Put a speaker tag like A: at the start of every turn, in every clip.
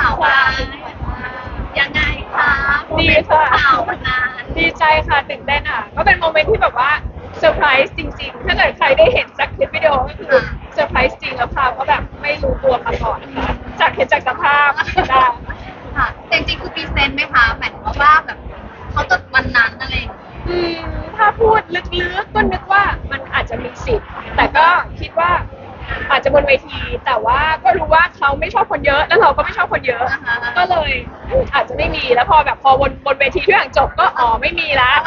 A: ข่าวมายังไงคะ
B: ดีค่ะ
A: ข่าวมานาน
B: ดีใจค่ะตื่นเต้นอะ ก็เป็นโมเมนต์ที่แบบว่าเซอร์ไพรส์จริงๆ ถ้าเกิดใครได้เห็นจากคลิปวิดีโอก็คือเซอร์ไพรส์จริงแล้วพาวก็แบบไม่รู้ตัวมาก่อนค่ะ
A: บนเว
B: ที แต่ว่าก็รู้ว่าเขาไม่ชอบคนเยอะ แล้วเราก็ไม่ชอบคนเยอะก็เลยอาจจะไม่มีแล้วพอแบบพอบนบนเวทีทุกอย่างจบก็อ๋อไม่มีแล้ว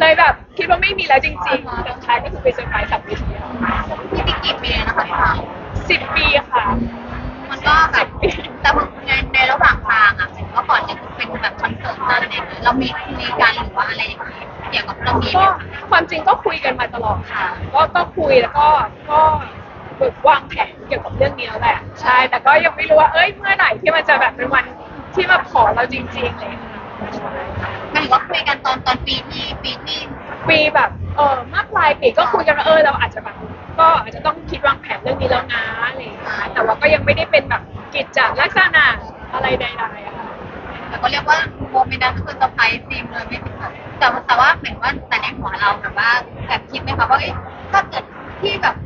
B: เลยแบบคิดว่าไม่มีแล้วจริงๆแต่สุดท้ายก็คือไปเซอร์ไพรส์สับเวที
A: พี่ติ๊กกี่ปีนะคะพี่ข่าว
B: สิบปีค่ะ
A: มันก็แบบแต่พอในในระหว่างทางอะเห็นว่าก่อนจะเป็นแบบคอนเสิร์ตอะไรอย่างเงี้ยเรามีคุยกันหรือว่าอะไรอย่างเงี้ยเกี่ยวกับเรื่องนี้ไหม
B: ก็
A: คะ
B: ความจริงก็คุยกันมาตลอดค่ะ ก็ก็คุยแล้วก็ก็ ฝึกวางแผนเกี่ยวกับเรื่องนี้แล้วแหละใช่ แต่ก็ยังไม่รู้ว่าเอ้ยเมื่อไหร่ที่มันจะแบบเป็นวันที่มาขอเราจริงๆเลยใช่
A: หมายถึงว่าคุยกันตอนตอนปีที่ปีที่
B: ปีแบบเออเมื่อปลายปีก็คุยกันว่าเออเราอาจจะแบบก็อาจจะต้องคิดวางแผนเรื่องนี้แล้วนะอะไรอย่างเงี้ยแต่ว่าก็ยังไม่ได้เป็นแบบกิจจลักษณะอะไรใดๆอะค่ะ
A: แต่ก็เรียกว่าโมเมนต์นั้นคือเซอร์ไพรส์ซีมเลยไม่ถึงแบบแต่ว่าแต่ว่าเหมือนว่าแต่ในหัวเราแบบว่าแบบคิดไหมคะว่าเอ้ยถ้าเกิดที่แบบเ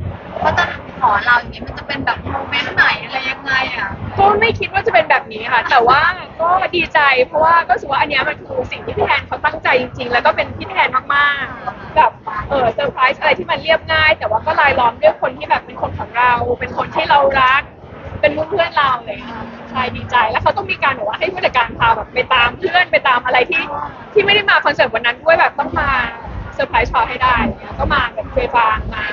A: ขา จะขอเราอย่างนี้มันจะเป็นแบบโมเมนต์ไหนอะไรยังไงอะ
B: ก็ไม่คิดว่าจะเป็นแบบนี้ค่ะ แต่ว่าก็ดีใจเพราะว่าก็รู้สึกว่าอันเนี้ยมันคือสิ่งที่พี่แทนเขาตั้งใจจริง ๆ แล้วก็เป็นพี่แทนมากๆแบบเออเซอร์ไพรส์อะไรที่มันเรียบง่าย แต่ว่าก็ลายล้อมด้วยคนที่แบบเป็นคนของเรา เป็นคนที่เรารัก เป็นเพื่อนๆเราเลยค่ะใช่ดีใจแล้วเขาต้องมีการแบบว่าให้ผู้จัดการพาแบบไปตามเพื่อนไปตามอะไรที่ที่ไม่ได้มาคอนเสิร์ตวันนั้นด้วยแบบต้องมาเซอร์ไพรส์ชอให้ได้เนี่ยก็มาแบบเคยฟังมา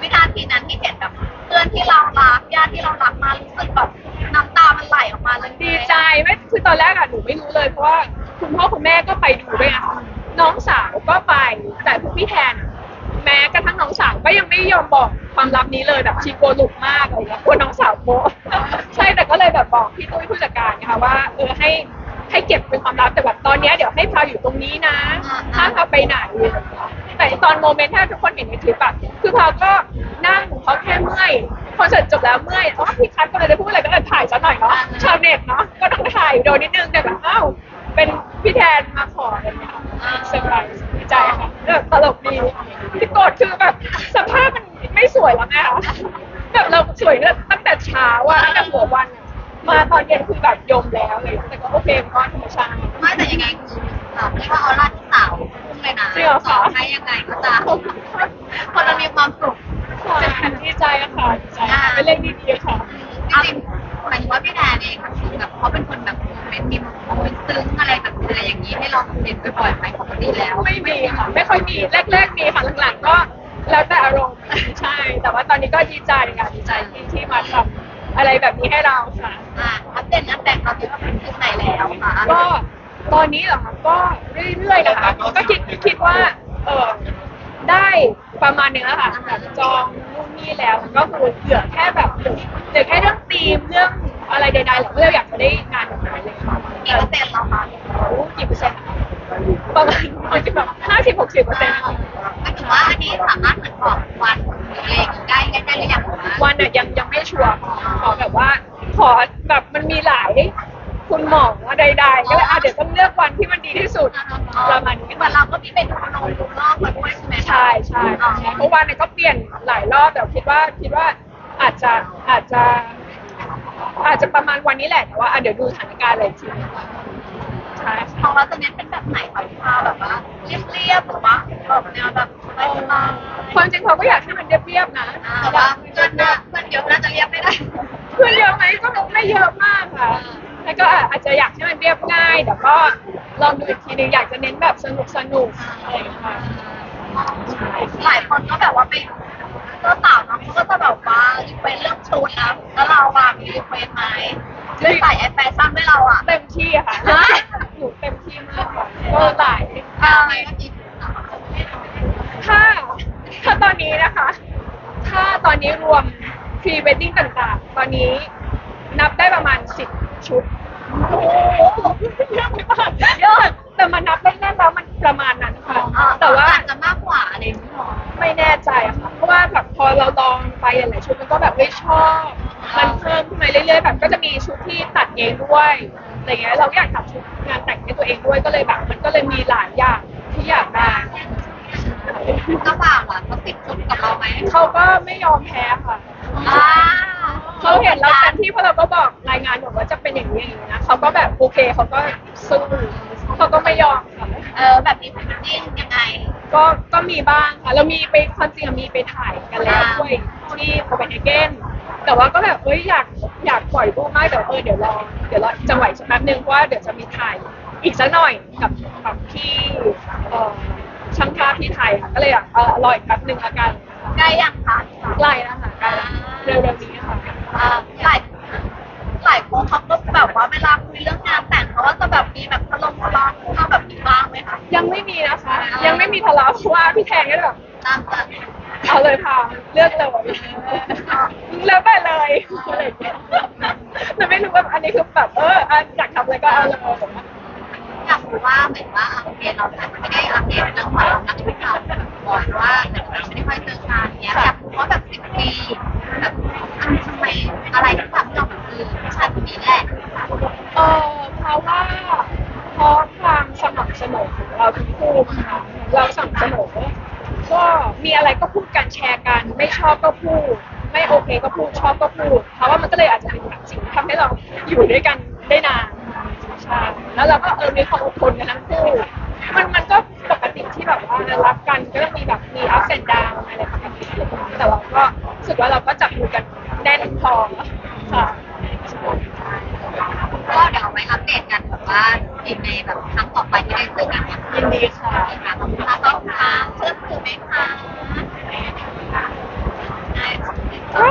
A: วินาทีนั้นที่เห็นแบบเพื่อนที่เรารักญาติที่เรารักมารู้สึกแบบน้ำตามันไหลออกมาเลย
B: ดีใจไม่คือตอนแรกอะหนูไม่รู้เลยเพราะว่าคุณพ่อคุณแม่ก็ไปดูด้วยนะคะน้องสาวก็ไปแต่พวกพี่แทนอะแม้กระทั่งน้องสาวก็ยังไม่ยอมบอกความลับนี้เลยแบบชีโกลัวหลุดมากอะไรเงี้ยกลัวน้องสาวโป๊ะใช่แต่ก็เลยแบบบอกพี่ตุ้ยผู้จัดการนะคะว่าเออให้ให้เก็บเป็นความลับแต่แบบตอนเนี้ยเดี๋ยวให้พาอยู่ตรงนี้นะถ้ามพาไปไหนอะไรเงี้ย แต่ตอนโมเมนต์ถ้าทุกคนเห็นในคลิปอะคือพาก็นั่งเขาแค่เมื่อยคอนเสิร์ตจบแล้วเมื่อยอ๋อพี่คัทก็เลยได้พูดอะไรก็เลยถ่ายซะหน่อยเนาะชาวเน็ตเนาะก็ต้องถ่ายโดนนิดนึงแต่แบบอ้าวเป็นพี่แทนมาขออะไรเงี้ยเซอร์ไพรส์ดีใจค่ะตลกดีที่โกรธคือแบบสภาพมันไม่สวยแล้วไงคะแบบเราสวยตั้งแต่เช้าอะตั้งแต่หัววันอะมาตอนเย็นคือแบบยมแล้วเลยแต่ก็โอเคก็ธรรมชาติ
A: ไม่แต่ยังไงคือเราเรียกว่าออร่าที่สาวพุ่ง เลยนะ
B: จริงเหรอคะ
A: ต่อให้ยังไงก็จะคนเรามีความสุข
B: ค่ะดีใจอะค่ะดีใจค่ะเป็นเรื่องดีๆค่ะ
A: จริงๆหมายถึงว่าพี่แดนเองค่ะคือแบบเขาเป็นคนแบบเป็นมีโมเมนต์ซึ้งอะไรแบบอะไรอย่างนี้ให้เราเห็นบ่อยๆไหมปกติแล้ว
B: ไม่มีค่ะไม่ค่อยมีแรกๆมีค่ะหลังๆก็แล้วแต่อารมณ์ใช่ แต่ว่าตอนนี้ก็ดีใจค่ะดีใจที่ที่มาทำอะไรแบบนี้ให้เราค่ะ
A: อ่าอัปเดตงานแต่งเราคิดว่าเป็นที่ไหนแล้วค่ะ
B: ก็ ตอนนี้เหรอคะก็เรื่อยๆนะคะ ก็คิดคิดว่า เออได้ประมาณหนึงแล้วค่ะแบบจองนู่นนี่แล้วก็คือเหลือแค่แบบเหลือเหลือแค่เรื่องธีมเรื่องอะไรใดๆแหละที่เราอยากจะได้งานแบบไหนเลยค่ะ
A: กี่เปอร์เซ็นต์เราคะ
B: รู้กี่เปอร์เซ็นต์นะคะประมาณมันจะแบบห้าสิบหกสิบเปอร์เซ็นต์ค่ะ
A: หมายถึงว่าอันนี้สามารถเหมือนบอกวันหรืออะไรอย่างนี้ได้ได้ได้หรือยังคะ
B: วันเนี่ยยังยังไม่ชัวร์ขอแบบว่า ขอแบบมันมีหลาย คุณหมอใดๆก็เลยอะเดี๋ยวต้องเลือกวันที่มันดีที่สุดประมาณนี้
A: เหมือนเราก็มีเป็นดูลงดูรอบมาด้วยใช่ไหม
B: ใช่ใช่ใช่เพราะวันเนี่ยก็เปลี่ยนหลายรอบแต่คิดว่าคิดว่าอาจจะอาจจะ อาจจะประมาณวันนี้แหละแต่ว่าอะเดี๋ยวดูสถานการณ์อะไรอีกทีนึงใช่
A: ข
B: ค่ะ
A: องเราจะเน้นเป็นแบบไหนคะพี่พาแบบว่าเรียบๆหรือว่าแบบแนวแบบสบายๆ
B: ความจริงเขาก็อยากให้มันเรียบๆนะ
A: แต่ว่าเพื่อนน่ะเพื่อนเยอะน่าจะเรียบไม่ได้
B: เพื่อนเยอะไหมก็ไม่เยอะมากค่ะ แล้วก็อาจจะอยากให้มันเรียบง่ายแต่ก็ลองดูอีกทีนึงอยากจะเน้นแบบสนุกสนุกๆอะไรอย่างเงี้ยค่ะ
A: หลายคนก็แบบว่าไปเจ้าสาวเนาะเขาก็จะแบบว่ารีเควสเรื่องชุดนะแล้วเราอะมีรีเควสไหมเรื่องใส่แอร์แฟชั่นด้วยเราอะ
B: เต็มที่อะค่ะหนูเต็มที่มากค่ะก็หลาย
A: อ่าไม่ก็คิด
B: ถ้าถ้าตอนนี้นะคะ ถ้าตอนนี้รวมพรีเวดดิ้งต่างๆ ตอนนี้นับได้ประมาณสิบชุดโอ้โหเยอะมากเยอะแต่มันนับได้แน่นแล้วมันประมาณนั้นค่ะ แต่ว่า
A: อาจจะมากกว่าอะไรอย่างเงี้ยหรอ
B: ไม่แน่ใจอะค่ะ เพราะว่าแบบพอเราลองไปหลายๆชุดมันก็แบบไม่ชอบ มันเพิ่มขึ้นมาเรื่อยๆแบบก็จะมีชุดที่ตัดเองด้วยด้วยอะไรเงี้ยเราก็อยากทำชุดงานแต่งให้ตัวเองด้วยก็เลยแบบ มันก็เลยมีหลายอย่างที่อยากได้
A: เจ้าบ่าวล่ะเขาติดชุดกับเราไหม
B: เขาก็ไม่ยอมแพ้ค่ะ
A: อ่า
B: เขาเห็นเราเต็มที่เพราะเราก็บอกรายงานบอกว่าจะเป็นอย่างนี้อย่างนี้นะเขาก็แบบโอเคเขาก็สู้เขาก็ไม่ยอมค่ะ
A: เออแบบนี้ฟิตติ้งยังไง
B: ก็ก็มีบ้างค่ะเรามีไปความจริงอะมีไปถ่ายกันแล้วด้วยที่โคเปนเฮเกนแต่ว่าก็แบบเอ้ยอยากอยากปล่อยรูปมากเดี๋ยวเออเดี๋ยวรอเดี๋ยวรอจังไหวสักแป๊บนึงเพราะว่าเดี๋ยวจะมีถ่ายอีกสักหน่อยกับกับที่เอ่อช่างภาพที่ไทยค่ะก็เลยอยากเออรออีกแป๊บนึงละกัน
A: ใกล้ยังคะ
B: ใกล้แล้วค่ะใกล้แล้วเร็วๆนี้ค่ะ
A: อ่าหลายห ลายคนเขาก็แบบว่าเวลาคุยเรื่องงานแต่งเขาก็จะแบบมีแบบทะเลาะทะเลาะเข้าแบบนี้บ้างไหมคะ
B: ยังไม่มีนะคะ ยังไม่มีทะเลาะเพราะว่าพี่แทนก็แบบ
A: ตามกัน
B: เอาเลยค่ะ เลือกเลยแล้วแต่เลยอะไรอย่างเงี้ยแต่ไม่รู้ว่าอันนี้คือแบบเอออันอยากทำอะไรก็เอาเลย
A: อยากรู้ว่าเหมือนว่าโอเคเราอาจจะไม่ได้อัป ม่ำเส
B: มอของเราทั้งคู่ค่ะเราสม่ำเสมอก็มีอะไรก็พูดกันแชร์กัน ไม่ชอบก็พูด ไม่โอเคก็พูดชอบก็พูด เพราะว่ามันก็เลยอาจจะเป็นแบบสิ่งที่ทำให้เราอยู่ด้วยกันได้นานใช่แล้วเราก็เออมีความอดทนกันทั้งคู่มันมันก็ปกติที่แบบว่ารักกันก็ต้องมีแบบมี up and down อะไรปกติแต่เราก็รู้สึกว่าเราก็จับมือกันแน่นพอิ
A: นในแบบครั้งต่อไปที่ได้เจอกันยิ
B: นดีค่ะ
A: ขอบคุณค่ะต้องค่ะเชิญอถือไหมคะได้ค่ะ